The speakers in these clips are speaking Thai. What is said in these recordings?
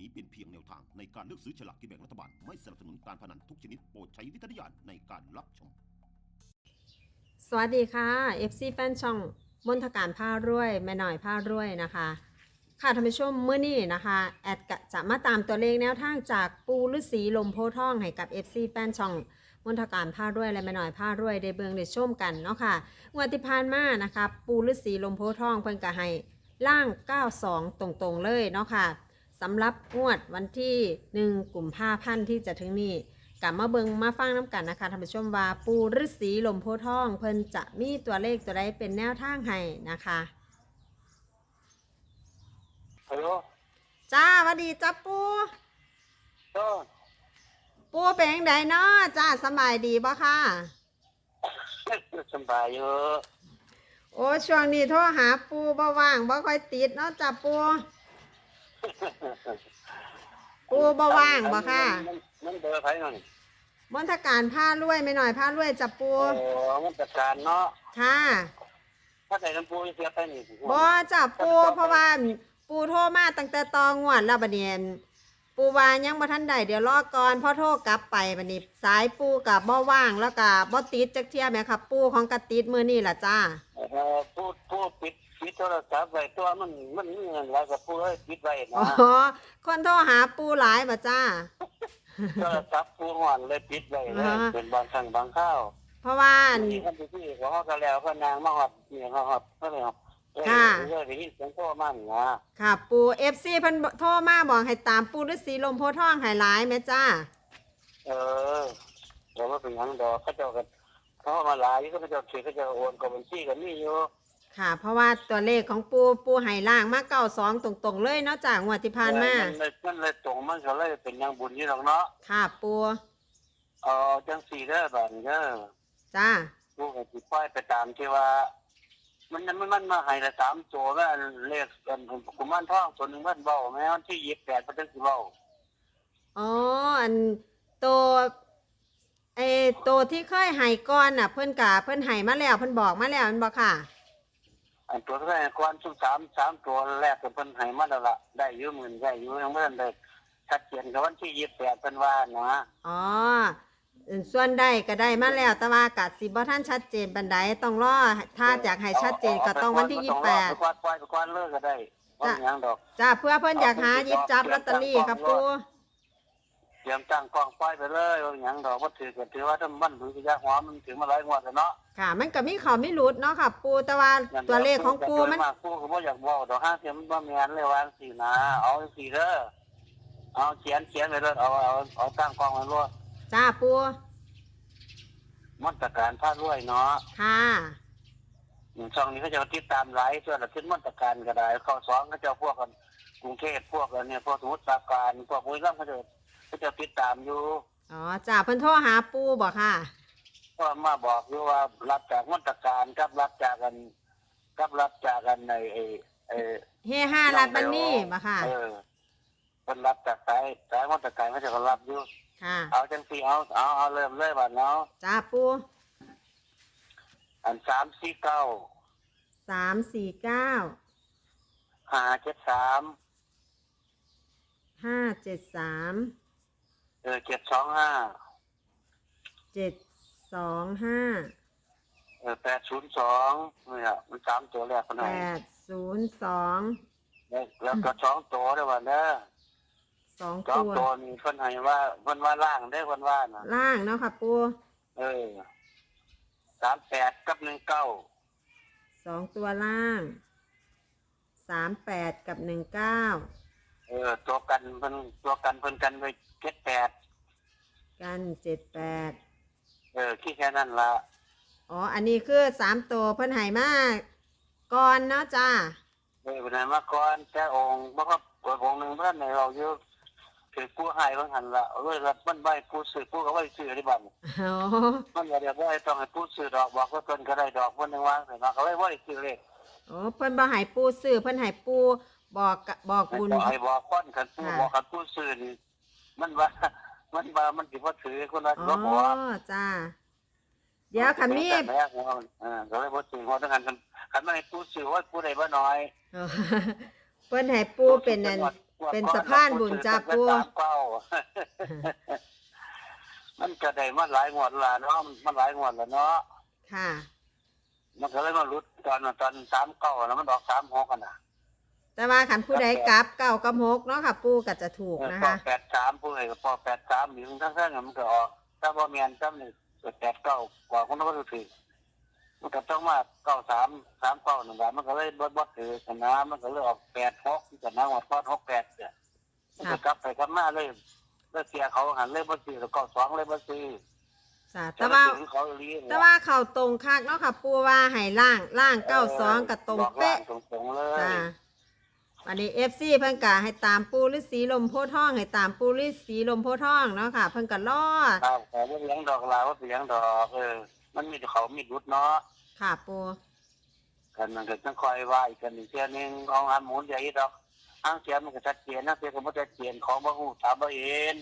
นี้เป็นเพียงแนวทางในการเลือกซื้อฉลากกินแบ่งรัฐบาล ไม่สนับสนุนการพนันทุกชนิดโปรดใช้วิจารณญาณในการรับชม สวัสดีค่ะ FC แฟนช่องมนทการผ้ารวยแม่หน่อยผ้ารวยนะคะ ค่ะท่านผู้ชมเมื่อนี้นะคะ แอดกะจะมาตามตัวเลขแนวทางจากปูฤาษีลมโพทองให้กับ FC แฟนช่องมนทการผ้ารวยและแม่หน่อยผ้ารวยได้เบืองได้ชมกันเนาะค่ะงวดที่ผ่านมานะคะ ปูฤาษีลมโพทองเพิ่นก็ให้ล่าง 92 ตรงๆเลยเนาะค่ะ สำหรับงวดวันที่1กุมภาพันธ์ที่จะถึงนี้กลับมาเบิงมาฟังน้ำกันนะคะท่านผู้ชมว่าปูฤาษีลมโพธิ์ทอง เพิ่นจะมีตัวเลขตัวใดเป็นแนวทางให้นะคะฮัลโหลจ้าหวัสดีจ้าปู ก็ปูเป็นยังไงเนาะจ้าสำบายดีบ่ค่ะสบายอยู่โอ้ช่วงนี้โทรหาปูบ่ว่างบ่ค่อยติดเนาะจ้าปู ปูบ่ว่างบ่ค่ะ มันมันเบอร์ไผหน่อยมนทการผ้ารวยไม่หน่อยผ้ารวยจ้าปูโอ้มันจัดการเนาะค่ะถ้าใส่ลำพูเสียไปนี่บ่จ้าปูเพราะว่าปูโทรมาตั้งแต่ตองวดแล้วบัดนี้ปูว่ายังบ่ทันได้เดี๋ยวรอก่อนพอโทรกลับไปบัดนี้ สายปูกับบ่ว่างแล้วก็บ่ติดจักเที่ยแหม่ค่ะปูของกระติดมื้อนี้ล่ะจ้าเออพูดพูดปิด ปิดโทรศัพท์ไว้ตัวมันมันมีเงินแล้วก็พูดให้ปิดไว้อ๋อนะคนโทรหาปูหลายบ่จ้าโทรศัพท์พูดห่อนเลยปิดไว้เลยอ่าเป็นบางครั้งบางข้าวเพราะว่าอันนี่คนที่เขาก็แล้วก็นางมาหอดเนี่ยเขาหอดเขาเลยครับเออค่ะเออได้ยินเสียงโทรมันนะค่ะ ปู FC เพิ่นโทรมาบอกให้ตามปูฤาษีลมโพธิ์ทองให้หลายแม่จ้า เออเดี๋ยวว่าเป็นหยังดอกเขาเจ้ากันเขาเอามาหลายเขาเจ้าเขียนเขาเจ้าโอนกับบัญชีกันนี่อยู่ ค่ะ เพราะว่าตัวเลขของปูปูให้ล่างมาเก้าสองตรงๆเลยเนาะจ้างวดที่ผ่านมานเลยมันเลยตรงมันก็เลยเป็นหยังบุญนี่หรอกเนาะค่ะปูเอาจังสี่เด้อบัดนี้เด้อจ้าลูกก็สิปล่อยไปตามที่ว่า มันมันมันมาให้ละสามตัวแม่นเลขอันกุมารทองตัวหนึงมันเบาแม่วันที่ยี่สิบแปดมันถึงสิเบาอ๋ออันตัวไอตัวที่เคยให้ก่อนน่ะ เพิ่นกะเพิ่นให้มาแล้วเพิ่นบอกมาแล้วแมันบอกค่ะ อันตัวแรกก่อนชุดสามสามตัวแรกก็เพิ่นให้มาแล้วล่ะได้อยู่หมื่นได้อยู่ยังไม่ทันได้ชัดเจนกับวันที่ยี่สิบแปดเพิ่นว่านะอ๋อเอิ่นส่วนได้ก็ได้มาแล้ว แต่ว่ากะสิบ่ท่านชัดเจนบันไดต้องรอถ้าอยากให้ชัดเจนก็ต้องวันที่ยี่สิบแปดไปก่อนไปก่อนเลิกก็ได้ว่าหยังดอกจ้าเพื่อเพิ่นอยากหาหยิบจับลอตเตอรี่ครับปูเต รียมตั้งกล้องปล่อยไปเลยว่าหยังดอกว่าถือก็ถือว่าถ้ามันถือยาหัวมันถือมาหลายงวดแล้วเนาะค่ะ มันก็มีเขาไม่หลุดเนาะค่ะ ปูแต่ว่าตัวเลขของปูมันมากปูก็บ่อยากบอกดอกห้าเสียมันบ่แม่นเลยว่าจังซี่นะเอาจังซี่เด้อเอาเขียนเขียนไปเลยเอาเอาเอาตั้งกล้องไว้รวดจ้าปูมาตรการพาดรวยเนาะค่ะอย่างช่องนี้เขาจะติดตามหลายส่วนละขึ้นมาตรการก็ได้ข้อสองเขาจะพวกกันกรุงเทพพวกอันเนี่ยพวกสมุทรปราการพวกบุรีรัมย์เขาจะ เขาจะติดตามอยู่อ๋อจ้าเพิ่นโทรหาปูบอกค่ะ ก็มาบอกอยู่ว่ารับจากมาตรการกับรับจากกันกับรับจากกันในไอ้ไอ้เฮห้ารัดบันนี่บ่ค่ะ เออคนรับจากสายสายมาตรการเขาจะก็รับอยู่ค่ะ เอาจังสี่เอาเอาเอาเริ่มเลยบัดเนาะจ้าปูอันสามสี่เก้าสามสี่เก้าห้าเจ็ดสามห้าเจ็ดสามเออเจ็ดสองห้าเจ็ดสองห้าเออแปดศูนย์สองเนี่ยมันสามตัวแรกคนไหนแปดศูนย์สองแล้วก็สองตัวได้วันเด้อสองสองตัวตัวนี่คนให้ว่าคนว่าล่างได้คนว่านะล่างเนาะค่ะปูเออสามแปดกับหนึ่งเก้าสองตัวล่างสามแปดกับหนึ่งเก้า เออตัวกันเพิ่นตัวกันเพิ่นกันไปเจ็ดแปดกันเจ็ดแปดเออคิดแค่นั้นละอ๋อ อันนี้คือสามตัวเพิ่นใหายมากก่อนเนาะจ้า เออเป็นไงมาก่อนแต่องค์บ่ครับองค์หนึ่งเพื่อนในเราอยู่ถือกู้ให้เพิ่นหันละเอาเลยละมันใบผู้ซื้อผู้ก็ไว้ซื้อที่บ้านอ๋อ มันก็เดี๋ยวบ่ให้ต้องให้ผู้ซื้อดอกบอกว่าเพิ่นก็ได้ดอกเพิ่นนึงวางแต่เนาะก็เลยบ่ได้ซื้อเลขอ๋อ เพิ่นบ่ใหายปูซื้อเพิ่นใหายปู บอกกะบอกให้บุญ บอกให้บอกคนคันผู้ค่ะ บอกคันผู้ซื้อนี่มันว่า มันว่ามันสิบ่ถือคนละอ๋บ่บอกอจ้าเดี๋ยวค่ะมีเออก็เลยบ่ซื้อเพราะทั้งคันคันคันมันให้ผู้ซื้อว่าผู้ใดบ่น้อย อ๋อเพิ่นให้ปูเป็นอันงวดงเป็นสะพานบุญจ้าปูสามเก้ามันก็ได้มาหลายงวดและเนาะมันหลายงวดแล้วเนาะค่ะ มันก็เลยมาลุดตอนตอนสามเก้าแล้วมันออกสามหกกันนะ แต่ว่าขันผู้ใดกลับเก้ากับหกเนาะค่ะ ปูก็จะถูกนะพอคะ แปดสามผู้ใดก็พอแปดสามอยู่ทั้งทั้งๆมันก็ออกถ้าบ่แมนจำหนึ่งแปดเก้ากว่าคนนั้นก็ถือมันก็ต้องมาเก้าสามสามเก้าหนึ่งบาทมันก็เลยบดบดถือชนะมันก็เลยออกแปดหกที่ชนะหมดทอดหกแปดเนี่ยมันก็กลับไปกลับมาเลยแล้วเสียเขาหันเลยบ่ซื้อแล้วก็สองเลยบ่ซื้อจ้ะแต่ว่า ซื้อเขาเลี้ยงแต่ว่าเข่าตรงคักเนาะค่ะ ปูว่าให้ล่างล่างเก้าสองกับตรงเป๊ะบอกล่างตรงๆเลย จ้า วันนี้เอฟซีเพิ่นกะให้ตามปูฤาษีลมโพธิ์ทองให้ตามปูฤาษีลมโพธิ์ทองเนาะค่ะ เพิ่นก็รอครับแต่ว่าเลี้ยงดอกลาวว่าเลี้ยงดอกเออมันมีแต่เขามีรุดเนาะค่ะปูกันมันก็ต้องคอยว่าอีกกันอีกเที่ยนึงเอาหาหมุนใหญ่ดอกห้างเสียมันก็ชัดเจนนะเสียก็บ่ชัดเจนของบ่ฮู้ถามบ่เอง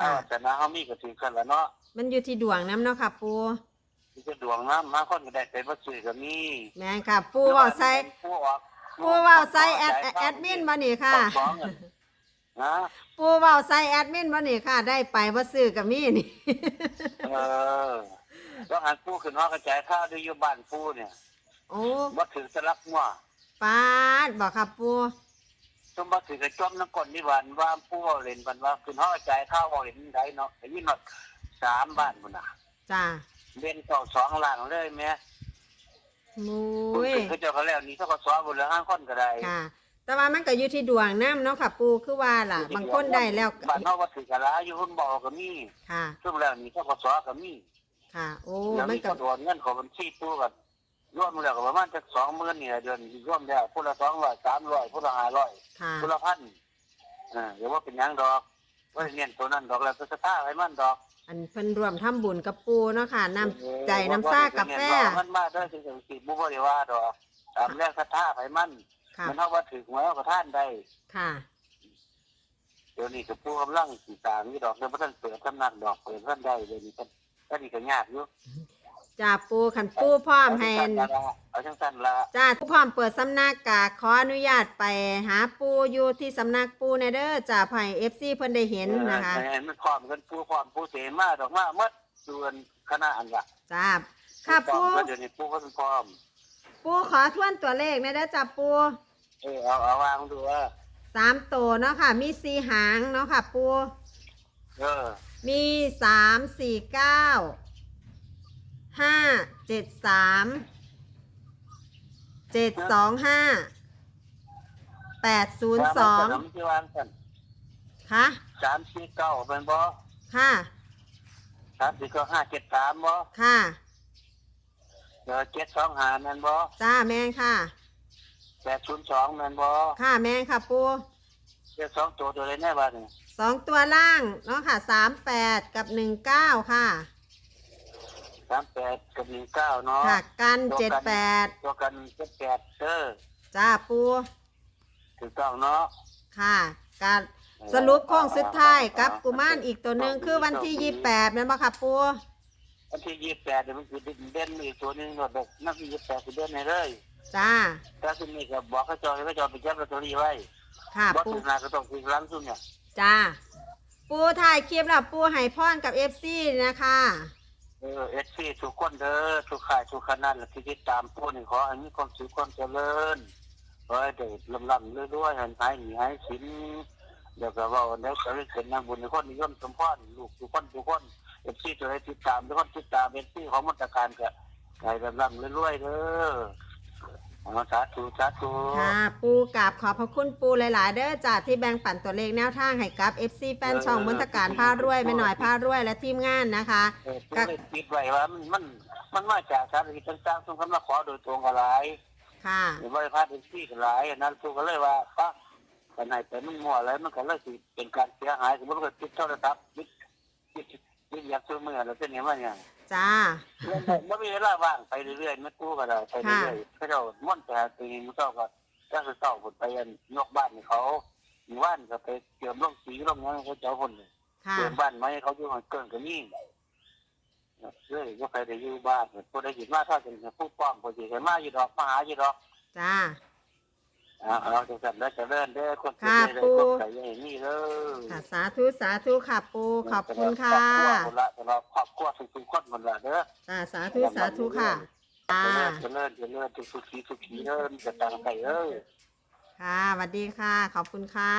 อ้าวแต่นะเฮามีก็ถือกันแล้วเนาะมันอยู่ที่ดวงน้ำเนาะค่ะปูที่จะดวงนะมาคนก็ได้ไปบ่ซื้อก็มีแม่นค่ะปูเว้าใส่ผู้ออก ปูเว้าใส่แอดแอดมินบ่นี่ค่ะสองเงินนะ ปูเว้าใส่แอดมินบ่นี่ค่ะ ได้ไปบ่ซื้อกับมีนี่ เออแล้วหันผู้ขึ้นฮอกระจายข้าวด้วยอยู่บ้านผู้เนี่ยโอ้บ่ถือสลักมั่วปาดบอกค่ะปูสมบัติถือกระจอมน้ำก่อนนี่วันว่าผู้เว้าเล่นวันว่าขึ้นฮอกระจายข้าวเว้าเล่นได้เนาะแต่ยี่นอดสามบ้านพุ่นน่ะจ้าเล่นต่อสองหลังเลยแม่ มุคุณ้ยคือเจ้าเขาแล้วนี่เท่ากับสองบนเหลือห้าคนก็ได้ค่ะ แต่ว่ามันก็อยู่ที่ดวงน้ำเนาะค่ะ ปูคือว่าล่ะ บางคนได้แล้วบ้านนอกวัดถือกะลาอยู่หุ่นบ่อก็มีค่ะซึ่งแล้วนี่เท่ากับสองก็มีค่ะ โอ้แล้วมันมีก็ก็โดนเงินของบัญชีตู้กันรวมแล้วก็ประมาณจักสองหมื่นนี่แหละเดือนรวมแล้วผู้ละสองร้อยสามร้อยผู้ละห้าร้อยค่ะผู้ละพันอ่าเดี๋ยวว่าเป็นหยังดอก ว่าเน้นตัวนั้นดอกแล้วก็สตาร์ให้มันดอกอันเพิ่นรวมทำบุญกับปูเนาะค่ะน้ำใจน้ำซ่ากาแฟมันมาเด้อจึงจะสิบ่บ่ได้ว่าดอกตามแรงศรัทธาให้มันค่ะมันเท่าว่าถึงมาแล้วก็ท่านได้ค่ะเดี๋ยวนี้ก็ผู้กำลังสีตางนี่ดอกเดี๋ยวบ่ทันเปิดสำนักดอกเปิดท่านได้เดี๋ยวนี้ก็ก็นี่ก็ยากอยู่ จ้าปูขันปูพร้อมให้เอาจังซั่นละจ้าปูพร้อมเปิดสำนักกะขออนุญาตไปหาปูอยู่ที่สำนักปูในเด้อจ้าไผ่เอฟซีเพิ่นได้เห็นนะคะเออมันพร้อมกันผู้พร้อมผู้เสมาดอกมาหมดส่วนคณะอันละจ้าค่ะพร้อปูมก็เดี๋ยวนี้ผู้ก็เป็นพร้อม ปูขอทวนตัวเลขในเด้อจ้าปูเออเอาเอาวางดูว่าสามตัวเนาะค่ะ มีสี่หางเนาะค่ะ ปูเออมีสามสี่เก้า ห้าเจ็ดสามเจ็ดสองห้าแปดศูนย์สองวางที่วางกันค่ะสามสี่เก้าเป็นบ่ค่ะสามสี่เก้าห้าเจ็ดสามบ่ค่ะเออเจ็ดสองห้าแม่นบ่จ้าแมงค่ะแปดศูนย์สองแม่นบ่ค่ะแมงค่ะปูเจ็ดสองตัวตัวเลยแน่บ้านนี่สองตัวล่างเนาะค่ะสามแปดกับหนึ่งเก้าค่ะ สามแปดกับหนึ่งเก้าเนาะค่ะกันเจ็ดแปดตัวกันเจ็ดแปดเออจ้าปูถูกต้องเนาะค่ะการสรุปโค้งสุดท้ายกับกุมารอีกตัวหนึ่งคือวันที่ยี่แปดนั่นปะค่ะปูวันที่ยี่สิบแปดเนี่ยมันคือเด่นอีกตัวหนึงหมดเลยนั่นคือยี่สิบแปดคือเด่นในเลยจ้าถ้าคุณนี่ก็บอกเขาจอยเขาจอยไปจับลอตเตอรี่ไว้ค่ะบอกปูถึงนาก็ต้องถึงร้านซุ่มเนี่ยจ้าปูถ่ายคลิปแล้วปูให้พรกับเอฟซีนะคะ เออเอสซีทุกคนเด้อทุกข่ายทุกคณะและที่ติดตามผู้นี่ขอให้มีความสุขความเจริญขอให้ได้ลำลำเรื่อยๆให้หายหนีหายสินเดี๋ยวก็ว่าเดี๋ยวจะได้เห็นนางบุญทุกคนนิยมสมพรลูกทุกคนทุกคนเอฟซีจะได้ติดตามทุกคนติดตามเอฟซีของมาตรการก็ให้ลำลำเรื่อยๆเด้อ เอาสาธุสาธุค่ะปูกราบขอบพระคุณปูหลาย ๆ เด้อจ้าที่แบ่งปันตัวเลขแนวทางให้กับ FC แฟนช่องมนตการผ้ารวยไม่หน่อยผ้ารวยและทีมงานนะคะ เออผู้ได้คิดไว้ว่ามันมันมันมาจากสารทิศต่างๆซึ่งเขามาขอโดยตรงกับหลายค่ะหรือบริษัทเอกซี่กับหลายอันนั้นทุกก็เลยว่าปะกันไหนแต่มันมั่วอะไรมันก็เลยสิเป็นการเสียหายสมมติว่าติดโทรศัพท์ติดติดติดอยากซื้อมือแล้วเป็นยังไงเนี่ย จ้าไม่มีเวลาว่างไปเรื่อยๆไม่กู้ก็ได้ไปเรื่อยๆเขาเจ้าม่วนแต่ตีมันเจ้าก็จ้างเจ้าผลไปยันนอกบ้านให้เขาหมู่บ้านก็ไปเกี่ยวลงสีลงนั้นเขาเจ้าคนค่ะเกี่ยวบ้านไหมเขาอยู่หันเกินกับนี่เรื่อยก็ไปได้อยู่บ้านพอได้ยินว่าถ้าเป็นผู้ป้อมพอดีเห็นมาอยู่ดอกมาหาอยู่ดอกจ้า เอาเอาจังซั่นแล้วเจะเลิ่นเด้อคนค่ะได้ปู่คนใส่อย่างนี้เด้อค่ะสาธุสาธุค่ะปูขอบคุณค่ะครอบครัวคนละสำหรับครอบครัวทุกๆคนหมดละเด้อค่ะสาธุสาธุค่ะค่ะเจริญเจริญทุกสุขีสุขีเด้อมีแต่ตังค์ไปเอ้ยค่ะสวัสดีค่ะ ขอบคุณค่ะ